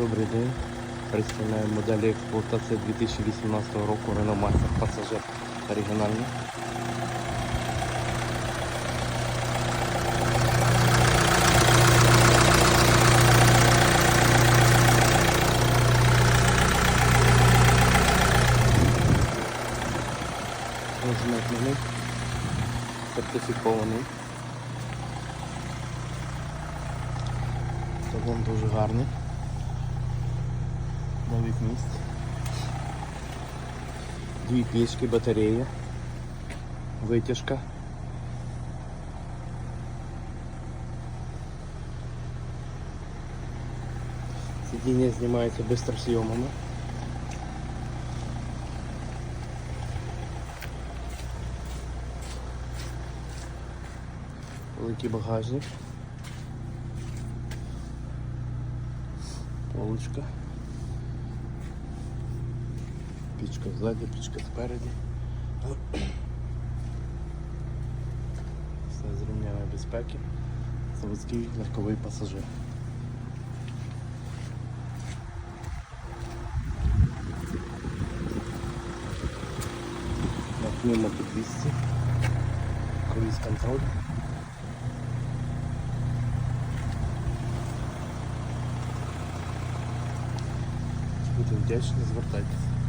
Добрий день. Представляємо моделі експлуатації 2018 року Renault Master пасажир оригінальний. Розмитнений, сертифікований. Салон дуже гарний. Нових місць. Дві пічки, батарея, витяжка. Сидіння знімається бистросйомами. Великий багажник. Полочка. Пічка ззаді, пічка спереді. Все з ремнями безпеки. Заводський легковий пасажир. На пневмопідвісці. Круїз контроль. Будемо вдячні, звертайтеся.